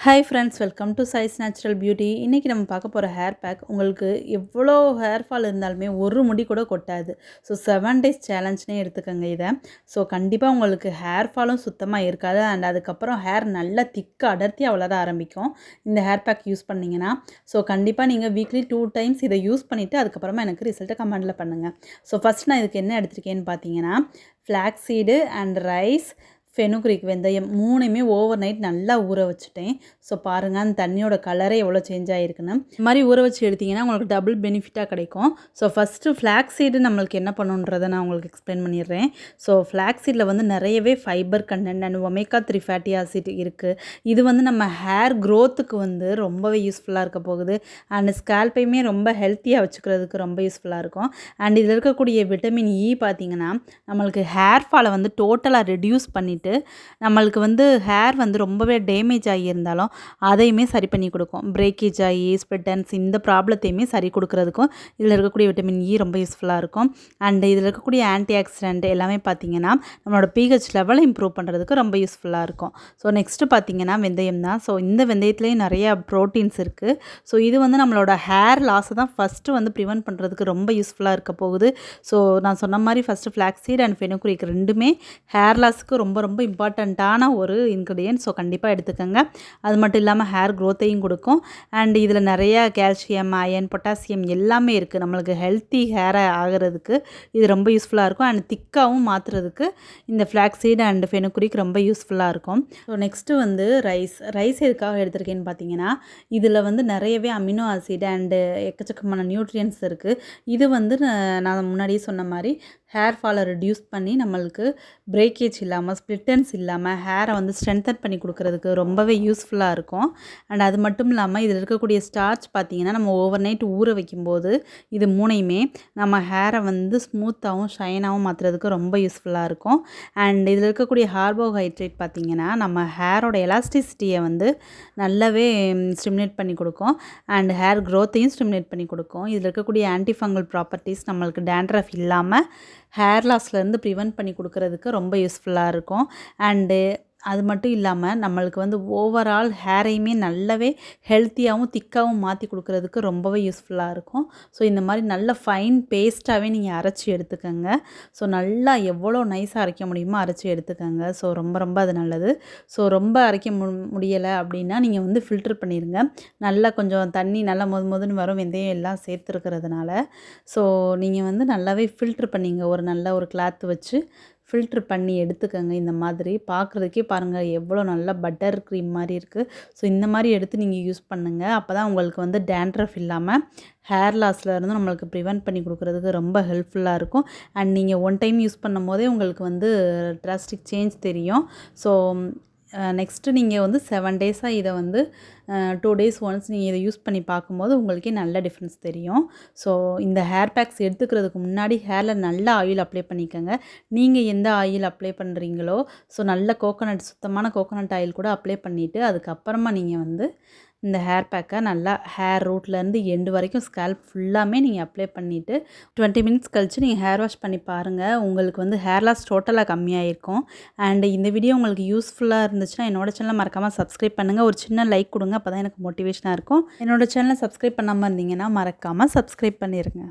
Hi friends welcome to size natural beauty இன்றைக்கி நம்ம பார்க்க போகிற ஹேர் பேக் உங்களுக்கு எவ்வளோ ஹேர் ஃபால் இருந்தாலுமே ஒரு முடி கூட கொட்டாது. ஸோ செவன் டேஸ் சேலஞ்ச்னே எடுத்துக்கோங்க இதை. ஸோ கண்டிப்பாக உங்களுக்கு ஹேர் ஃபாலும் சுத்தமாக இருக்காது. அண்ட் அதுக்கப்புறம் ஹேர் நல்லா திக்க அடர்த்தியாக வளர ஆரம்பிக்கும். இந்த ஹேர் பேக் யூஸ் பண்ணிங்கன்னா ஸோ கண்டிப்பாக நீங்கள் வீக்லி டூ டைம்ஸ் இதை யூஸ் பண்ணிவிட்டு அதுக்கப்புறமா எனக்கு ரிசல்ட்டை கமெண்டில் பண்ணுங்கள் ஸோ ஃபஸ்ட் நான் இதுக்கு என்ன எடுத்திருக்கேன்னு பார்த்தீங்கன்னா flax seed and rice fenugreek வெந்தயம் மூணுமே ஓவர் நைட் நல்லா ஊற வச்சுட்டேன். ஸோ பாருங்கள் அந்த தண்ணியோட கலரே எவ்வளோ சேஞ்ச் ஆகிருக்குன்னு இந்த மாதிரி ஊற வச்சு எடுத்திங்கன்னா உங்களுக்கு டபுள் பெனிஃபிட்டாக கிடைக்கும். ஸோ ஃபஸ்ட்டு ஃப்ளாக் சீடு நம்மளுக்கு என்ன பண்ணுன்றதை நான் உங்களுக்கு எக்ஸ்பிளைன் பண்ணிடுறேன். ஸோ ஃப்ளாக் சீடில் வந்து நிறையவே fibre content and omega three fatty acid இருக்குது இது வந்து நம்ம ஹேர் க்ரோத்துக்கு வந்து ரொம்பவே யூஸ்ஃபுல்லாக இருக்க போகுது. அண்ட் ஸ்கேல்பையுமே ரொம்ப ஹெல்த்தியாக வச்சுக்கிறதுக்கு ரொம்ப யூஸ்ஃபுல்லாக இருக்கும். அண்ட் இதில் இருக்கக்கூடிய விட்டமின் இ e பார்த்திங்கன்னா நம்மளுக்கு ஹேர் ஃபாலை வந்து டோட்டலாக ரெடியூஸ் பண்ணிவிட்டு பண்ணிவிட்டு நம்மளுக்கு வந்து ஹேர் வந்து ரொம்பவே டேமேஜ் ஆகியிருந்தாலும் அதையுமே சரி பண்ணி கொடுக்கும். பிரேக்கேஜ் ஆகி ஸ்ப்ளிட்டன்ஸ் இந்த ப்ராப்ளத்தையுமே சரி கொடுக்குறதுக்கும் இதில் இருக்கக்கூடிய விட்டமின் இ e ரொம்ப யூஸ்ஃபுல்லாக இருக்கும். அண்ட் இதில் இருக்கக்கூடிய ஆன்டி ஆக்சிடென்ட் எல்லாமே பார்த்திங்கன்னா நம்மளோட பிஹெச் லெவலை இம்ப்ரூவ் பண்ணுறதுக்கு ரொம்ப யூஸ்ஃபுல்லாக இருக்கும். ஸோ நெக்ஸ்ட்டு பார்த்திங்கன்னா வெந்தயம் தான். ஸோ இந்த வெந்தயத்துலேயும் நிறைய ப்ரோட்டீன்ஸ் இருக்குது ஸோ இது வந்து நம்மளோட ஹேர் லாஸை தான் ஃபஸ்ட்டு வந்து ப்ரிவென்ட் பண்ணுறதுக்கு ரொம்ப யூஸ்ஃபுல்லாக இருக்க போகுது. ஸோ நான் சொன்ன மாதிரி ஃபஸ்ட்டு ஃப்ளாக்ஸீட் அண்ட் ஃபெனுக்குரிக் ரெண்டுமே ஹேர் லாஸுக்கு ரொம்ப ரொம்ப ரொம்ப இம்பார்ட்டண்ட்டான ஒரு இன்க்ரீடியன்ட் ஸோ கண்டிப்பாக எடுத்துக்கோங்க. அது மட்டும் இல்லாமல் ஹேர் க்ரோத்தையும் கொடுக்கும். அண்ட் இதில் நிறைய கால்சியம் அயன் பொட்டாசியம் எல்லாமே இருக்குது நம்மளுக்கு ஹெல்த்தி ஹேரை ஆகிறதுக்கு இது ரொம்ப யூஸ்ஃபுல்லாக இருக்கும். அண்ட் திக்காகவும் மாற்றுறதுக்கு இந்த ஃப்ளாக்ஸீட் அண்ட் ஃபெனுக்குரிக் ரொம்ப யூஸ்ஃபுல்லாக இருக்கும். ஸோ நெக்ஸ்ட்டு வந்து ரைஸ் ரைஸ் எதுக்காக எடுத்திருக்கேன்னு பார்த்தீங்கன்னா இதில் வந்து நிறையவே அமினோ ஆசிட் அண்டு எக்கச்சக்கமான நியூட்ரியன்ஸ் இருக்குது இது வந்து நான் முன்னாடியே சொன்ன மாதிரி ஹேர் ஃபாலை ரிடியூஸ் பண்ணி நம்மளுக்கு பிரேக்கேஜ் இல்லாமல் ரிட்டர்ன்ஸ் இல்லாமல் ஹேரை வந்து ஸ்ட்ரென்தன் பண்ணி கொடுக்குறதுக்கு ரொம்பவே யூஸ்ஃபுல்லாக இருக்கும். அண்ட் அது மட்டும் இல்லாமல் இதில் இருக்கக்கூடிய ஸ்டார்ச் பார்த்திங்கன்னா நம்ம ஓவர் நைட் ஊற வைக்கும்போது இது மூணையுமே நம்ம ஹேரை வந்து ஸ்மூத்தாகவும் ஷைனாகவும் மாற்றுறதுக்கு ரொம்ப யூஸ்ஃபுல்லாக இருக்கும். அண்ட் இதில் இருக்கக்கூடிய ஹார்போஹைட்ரேட் பார்த்திங்கன்னா நம்ம ஹேரோட எலாஸ்டிசிட்டியை வந்து நல்லாவே ஸ்டிமுலேட் பண்ணி கொடுக்கும். அண்ட் ஹேர் க்ரோத்தையும் ஸ்டிமுலேட் பண்ணி கொடுக்கும். இதில் இருக்கக்கூடிய ஆன்டிஃபங்கல் ப்ராப்பர்ட்டிஸ் நம்மளுக்கு டேண்ட்ரஃப் இல்லாமல் ஹேர் லாஸ்லேருந்து ப்ரிவெண்ட் பண்ணி கொடுக்குறதுக்கு ரொம்ப யூஸ்ஃபுல்லாக இருக்கும். அண்டு அது மட்டும் இல்லாமல் நம்மளுக்கு வந்து ஓவரால் ஹேரையுமே நல்லாவே ஹெல்த்தியாகவும் திக்காகவும் மாற்றி கொடுக்குறதுக்கு ரொம்பவே யூஸ்ஃபுல்லாக இருக்கும். ஸோ இந்த மாதிரி நல்ல ஃபைன் பேஸ்ட்டாகவே நீங்கள் அரைச்சி எடுத்துக்கோங்க. ஸோ நல்லா எவ்வளோ நைஸாக அரைக்க முடியுமோ அரைச்சி எடுத்துக்கோங்க. ஸோ ரொம்ப ரொம்ப அது நல்லது. ஸோ ரொம்ப அரைக்க மு முடியலை அப்படின்னா நீங்கள் வந்து ஃபில்டர் பண்ணிடுங்க நல்லா கொஞ்சம் தண்ணி நல்லா மொது மொதுன்னு வரும் வெந்தயம் எல்லாம் சேர்த்துருக்கிறதுனால. ஸோ நீங்கள் வந்து நல்லாவே ஃபில்ட்ரு பண்ணிங்க. ஒரு நல்ல ஒரு கிளாத் வச்சு. ஃபில்ட்ரு பண்ணி எடுத்துக்கோங்க. இந்த மாதிரி பார்க்குறதுக்கே பாருங்கள் எவ்வளோ நல்லா பட்டர் க்ரீம் மாதிரி இருக்குது ஸோ இந்த மாதிரி எடுத்து நீங்கள் யூஸ் பண்ணுங்கள் அப்போ தான் உங்களுக்கு வந்து டேண்ட்ரஃப் இல்லாமல் ஹேர் லாஸில் இருந்து நம்மளுக்கு ப்ரிவெண்ட் பண்ணி கொடுக்குறதுக்கு ரொம்ப ஹெல்ப்ஃபுல்லாக இருக்கும். அண்ட் நீங்கள் ஒன் டைம் யூஸ் பண்ணும் போதே உங்களுக்கு வந்து ட்ராஸ்டிக் சேஞ்ச் தெரியும். ஸோ நெக்ஸ்ட்டு நீங்கள் வந்து செவன் டேஸாக இதை வந்து டூ டேஸ் ஒன்ஸ் நீங்கள் இதை யூஸ் பண்ணி பார்க்கும்போது உங்களுக்கே நல்ல டிஃப்ரென்ஸ் தெரியும். ஸோ இந்த ஹேர் பேக்ஸ் எடுத்துக்கிறதுக்கு முன்னாடி ஹேரில் நல்ல ஆயில் அப்ளை பண்ணிக்கோங்க. நீங்கள் எந்த ஆயில் அப்ளை பண்ணுறீங்களோ ஸோ நல்ல கோகோனட் சுத்தமான கோகோனட் ஆயில் கூட அப்ளை பண்ணிவிட்டு அதுக்கப்புறமா நீங்கள் வந்து இந்த ஹேர் பேக்கை நல்லா ஹேர் ரூட்லேருந்து எண்டு வரைக்கும் ஸ்கேல்ப் ஃபுல்லாமே நீங்கள் அப்ளை பண்ணிவிட்டு டுவெண்ட்டி மினிட்ஸ் கழித்து நீங்கள் ஹேர் வாஷ் பண்ணி பாருங்கள் உங்களுக்கு வந்து ஹேர் லாஸ் டோட்டலாக கம்மியாயிருக்கும். அண்ட் இந்த வீடியோ உங்களுக்கு யூஸ்ஃபுல்லாக இருந்துச்சுன்னா என்னோட சேனலை மறக்காமல் சப்ஸ்கிரைப் பண்ணுங்கள் ஒரு சின்ன லைக் கொடுங்க அப்போ தான் எனக்கு மோட்டிவேஷனாக இருக்கும். என்னோட சேனலை சப்ஸ்கிரைப் பண்ணாமல் இருந்தீங்கன்னா மறக்காமல் சப்ஸ்கிரைப் பண்ணிடுங்க